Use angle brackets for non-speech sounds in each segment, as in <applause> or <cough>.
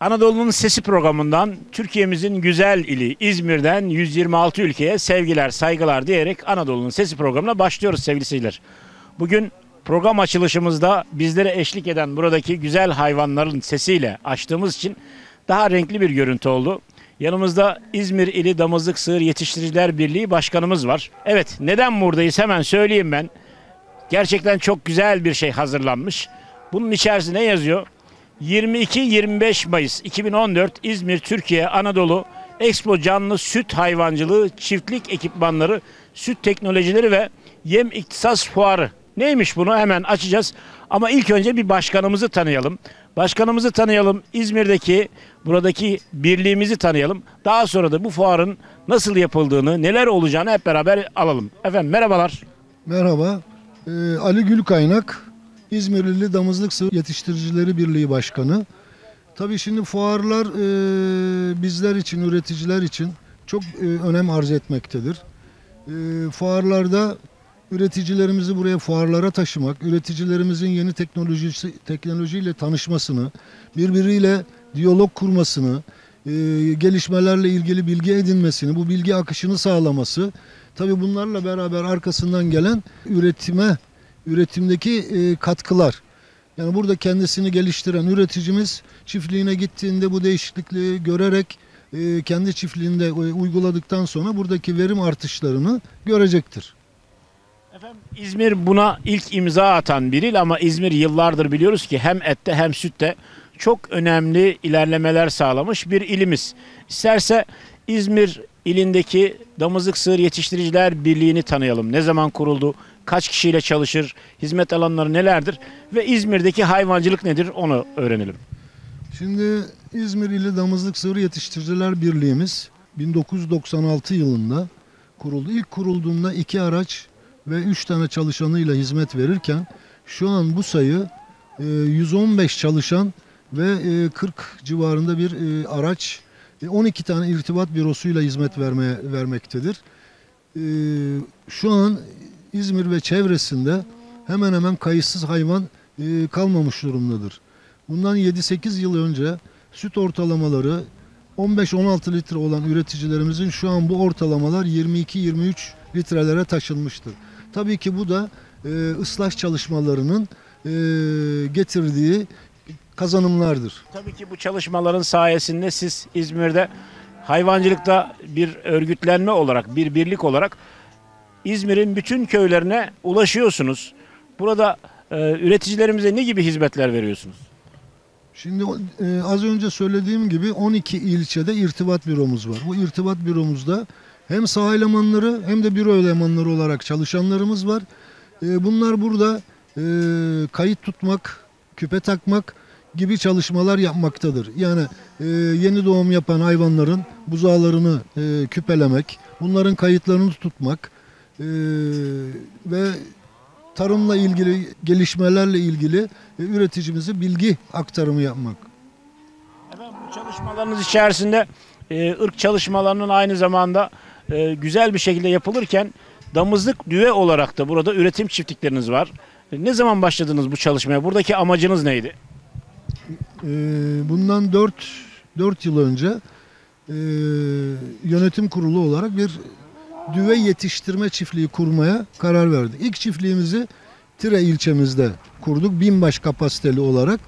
Anadolu'nun Sesi programından Türkiye'mizin güzel ili İzmir'den 126 ülkeye sevgiler, saygılar diyerek Anadolu'nun Sesi programına başlıyoruz sevgili seyirciler. Bugün program açılışımızda bizlere eşlik eden buradaki güzel hayvanların sesiyle açtığımız için daha renkli bir görüntü oldu. Yanımızda İzmir İli Damızlık Sığır Yetiştiriciler Birliği Başkanımız var. Evet neden buradayız hemen söyleyeyim ben. Gerçekten çok güzel bir şey hazırlanmış. Bunun içerisinde yazıyor? 22-25 Mayıs 2014 İzmir Türkiye Anadolu Expo Canlı Süt Hayvancılığı Çiftlik Ekipmanları Süt Teknolojileri ve Yem İktisas Fuarı. Neymiş bunu hemen açacağız. Ama ilk önce bir başkanımızı tanıyalım. Başkanımızı tanıyalım. İzmir'deki buradaki birliğimizi tanıyalım. Daha sonra da bu fuarın nasıl yapıldığını, neler olacağını hep beraber alalım. Efendim merhabalar. Merhaba. Ee, Ali Gülkaynak, İzmirli Damızlık Sığır Yetiştiricileri Birliği Başkanı. Tabii şimdi fuarlar e, bizler için, üreticiler için çok e, önem arz etmektedir. E, fuarlarda üreticilerimizi buraya fuarlara taşımak, üreticilerimizin yeni teknolojisi teknolojiyle tanışmasını, birbiriyle diyalog kurmasını, e, gelişmelerle ilgili bilgi edinmesini, bu bilgi akışını sağlaması, tabii bunlarla beraber arkasından gelen üretime, üretimdeki e, katkılar. Yani burada kendisini geliştiren üreticimiz çiftliğine gittiğinde bu değişiklikliği görerek e, kendi çiftliğinde e, uyguladıktan sonra buradaki verim artışlarını görecektir. Efendim İzmir buna ilk imza atan bir il ama İzmir yıllardır biliyoruz ki hem ette hem sütte çok önemli ilerlemeler sağlamış bir ilimiz. İsterse İzmir ilindeki Damızlık Sığır Yetiştiriciler Birliği'ni tanıyalım. Ne zaman kuruldu? Kaç kişiyle çalışır? Hizmet alanları nelerdir? Ve İzmir'deki hayvancılık nedir? Onu öğrenelim. Şimdi İzmir İli Damızlık Sığır Yetiştiriciler Birliği'miz 1996 yılında kuruldu. İlk kurulduğunda iki araç ve üç tane çalışanıyla hizmet verirken şu an bu sayı e, 115 çalışan ve e, 40 civarında bir e, araç, e, 12 tane irtibat bürosuyla hizmet vermeye vermektedir. E, şu an İzmir ve çevresinde hemen hemen kayıtsız hayvan e, kalmamış durumdadır. Bundan 7-8 yıl önce süt ortalamaları 15-16 litre olan üreticilerimizin şu an bu ortalamalar 22-23 litrelere taşınmıştır. Tabii ki bu da e, ıslah çalışmalarının e, getirdiği kazanımlardır. Tabii ki bu çalışmaların sayesinde siz İzmir'de hayvancılıkta bir örgütlenme olarak, bir birlik olarak İzmir'in bütün köylerine ulaşıyorsunuz. Burada e, üreticilerimize ne gibi hizmetler veriyorsunuz? Şimdi e, az önce söylediğim gibi 12 ilçede irtibat büromuz var. Bu irtibat büromuzda hem saha elemanları hem de büro elemanları olarak çalışanlarımız var. E, bunlar burada e, kayıt tutmak, küpe takmak gibi çalışmalar yapmaktadır. Yani e, yeni doğum yapan hayvanların buzağlarını e, küpelemek, bunların kayıtlarını tutmak e, ve tarımla ilgili gelişmelerle ilgili e, üreticimize bilgi aktarımı yapmak. Efendim bu çalışmalarınız içerisinde e, ırk çalışmalarının aynı zamanda e, güzel bir şekilde yapılırken damızlık düve olarak da burada üretim çiftlikleriniz var. E, ne zaman başladınız bu çalışmaya? Buradaki amacınız neydi? E, bundan 4 4 yıl önce e, yönetim kurulu olarak bir düve yetiştirme çiftliği kurmaya karar verdik. İlk çiftliğimizi Tire ilçemizde kurduk binbaş kapasiteli olarak.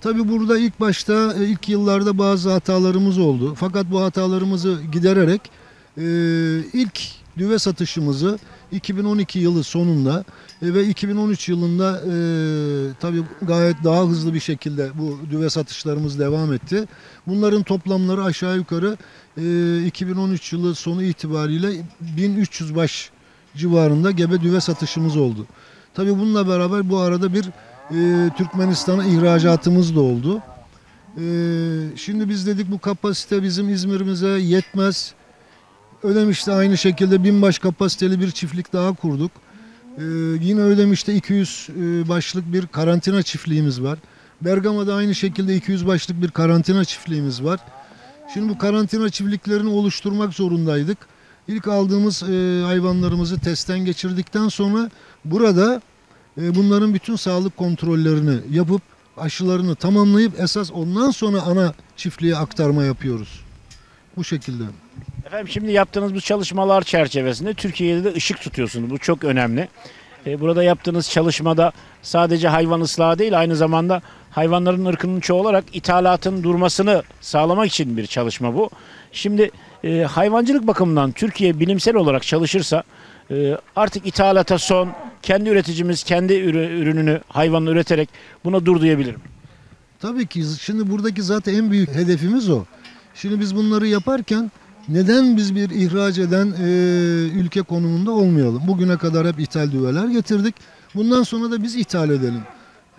Tabi burada ilk başta e, ilk yıllarda bazı hatalarımız oldu. Fakat bu hatalarımızı gidererek e, ilk düve satışımızı 2012 yılı sonunda e, ve 2013 yılında e, tabi gayet daha hızlı bir şekilde bu düve satışlarımız devam etti. Bunların toplamları aşağı yukarı e, 2013 yılı sonu itibariyle 1300 baş civarında gebe düve satışımız oldu. Tabi bununla beraber bu arada bir e, Türkmenistan'a ihracatımız da oldu. E, şimdi biz dedik bu kapasite bizim İzmir'imize yetmez. Ödemiş'te aynı şekilde binbaş kapasiteli bir çiftlik daha kurduk. Ee, yine Ödemiş'te 200 e, başlık bir karantina çiftliğimiz var. Bergama'da aynı şekilde 200 başlık bir karantina çiftliğimiz var. Şimdi bu karantina çiftliklerini oluşturmak zorundaydık. İlk aldığımız e, hayvanlarımızı testten geçirdikten sonra burada e, bunların bütün sağlık kontrollerini yapıp aşılarını tamamlayıp esas ondan sonra ana çiftliğe aktarma yapıyoruz. Bu şekilde. Efendim şimdi yaptığınız bu çalışmalar çerçevesinde Türkiye'de de ışık tutuyorsunuz. Bu çok önemli. E, Burada yaptığınız çalışmada sadece hayvan ıslahı değil aynı zamanda hayvanların ırkının çoğu olarak ithalatın durmasını sağlamak için bir çalışma bu. Şimdi e, hayvancılık bakımından Türkiye bilimsel olarak çalışırsa e, artık ithalata son, kendi üreticimiz kendi ürü- ürününü hayvanı üreterek buna dur diyebilir mi? Tabii ki şimdi buradaki zaten en büyük hedefimiz o. Şimdi biz bunları yaparken neden biz bir ihraç eden e, ülke konumunda olmayalım? Bugüne kadar hep ithal düveler getirdik. Bundan sonra da biz ithal edelim.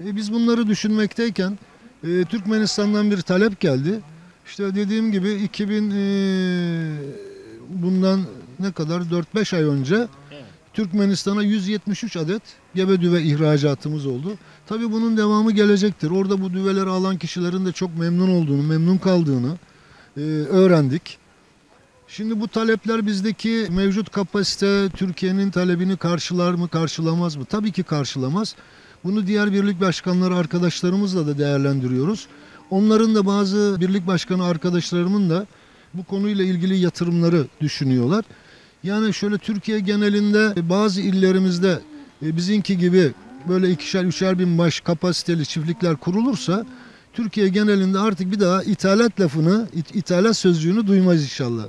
E, biz bunları düşünmekteyken e, Türkmenistan'dan bir talep geldi. İşte dediğim gibi 2000 e, bundan ne kadar 4-5 ay önce Türkmenistan'a 173 adet gebe düve ihracatımız oldu. Tabii bunun devamı gelecektir. Orada bu düveleri alan kişilerin de çok memnun olduğunu, memnun kaldığını e, öğrendik. Şimdi bu talepler bizdeki mevcut kapasite Türkiye'nin talebini karşılar mı, karşılamaz mı? Tabii ki karşılamaz. Bunu diğer birlik başkanları arkadaşlarımızla da değerlendiriyoruz. Onların da bazı birlik başkanı arkadaşlarımın da bu konuyla ilgili yatırımları düşünüyorlar. Yani şöyle Türkiye genelinde bazı illerimizde e, bizimki gibi böyle ikişer üçer bin baş kapasiteli çiftlikler kurulursa Türkiye genelinde artık bir daha ithalat lafını, it- ithalat sözcüğünü duymaz inşallah.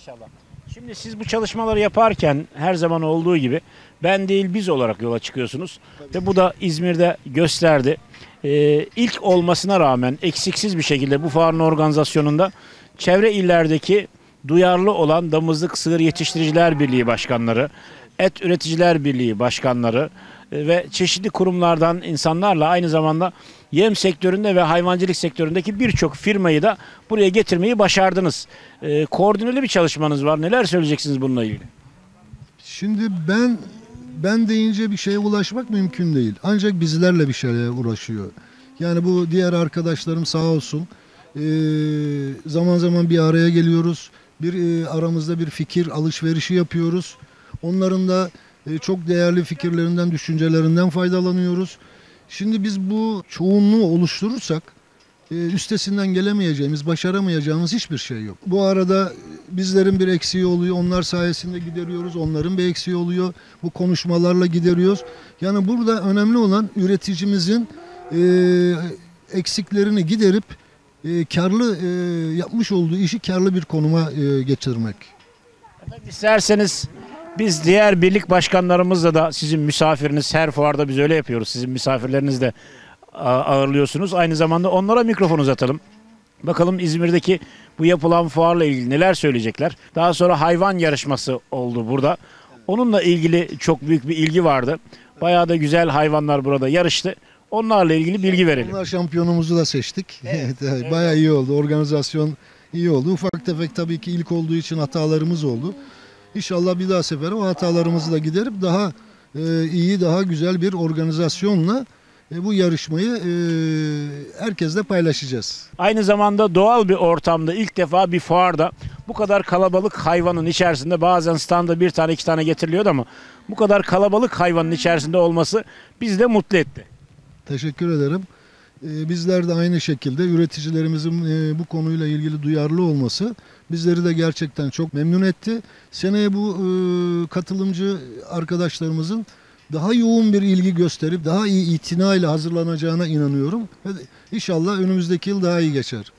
İnşallah. Şimdi siz bu çalışmaları yaparken her zaman olduğu gibi ben değil biz olarak yola çıkıyorsunuz. Ve bu da İzmir'de gösterdi. Ee, ilk olmasına rağmen eksiksiz bir şekilde bu fuarın organizasyonunda çevre illerdeki duyarlı olan Damızlık Sığır Yetiştiriciler Birliği başkanları, Et Üreticiler Birliği başkanları e, ve çeşitli kurumlardan insanlarla aynı zamanda yem sektöründe ve hayvancılık sektöründeki birçok firmayı da buraya getirmeyi başardınız. Ee, koordineli bir çalışmanız var. Neler söyleyeceksiniz bununla ilgili? Şimdi ben ben deyince bir şeye ulaşmak mümkün değil. Ancak bizlerle bir şeyle uğraşıyor. Yani bu diğer arkadaşlarım sağ olsun. Ee, zaman zaman bir araya geliyoruz. Bir e, aramızda bir fikir alışverişi yapıyoruz. Onların da e, çok değerli fikirlerinden, düşüncelerinden faydalanıyoruz. Şimdi biz bu çoğunluğu oluşturursak e, üstesinden gelemeyeceğimiz, başaramayacağımız hiçbir şey yok. Bu arada bizlerin bir eksiği oluyor, onlar sayesinde gideriyoruz, onların bir eksiği oluyor. Bu konuşmalarla gideriyoruz. Yani burada önemli olan üreticimizin e, eksiklerini giderip e, karlı e, yapmış olduğu işi karlı bir konuma e. Efendim isterseniz biz diğer birlik başkanlarımızla da sizin misafiriniz her fuarda biz öyle yapıyoruz. Sizin misafirleriniz de ağırlıyorsunuz. Aynı zamanda onlara mikrofon uzatalım. Bakalım İzmir'deki bu yapılan fuarla ilgili neler söyleyecekler. Daha sonra hayvan yarışması oldu burada. Onunla ilgili çok büyük bir ilgi vardı. Bayağı da güzel hayvanlar burada yarıştı. Onlarla ilgili bilgi verelim. Bunlar şampiyonumuzu da seçtik. <laughs> Evet, evet, Bayağı iyi oldu. Organizasyon iyi oldu. Ufak tefek tabii ki ilk olduğu için hatalarımız oldu. İnşallah bir daha sefere o hatalarımızı da giderip daha e, iyi, daha güzel bir organizasyonla e, bu yarışmayı e, herkesle paylaşacağız. Aynı zamanda doğal bir ortamda ilk defa bir fuarda bu kadar kalabalık hayvanın içerisinde bazen standa bir tane iki tane getiriliyordu ama bu kadar kalabalık hayvanın içerisinde olması bizi de mutlu etti. Teşekkür ederim. Ee, Bizler de aynı şekilde üreticilerimizin e, bu konuyla ilgili duyarlı olması bizleri de gerçekten çok memnun etti. Seneye bu e, katılımcı arkadaşlarımızın daha yoğun bir ilgi gösterip daha iyi itinayla hazırlanacağına inanıyorum. İnşallah önümüzdeki yıl daha iyi geçer.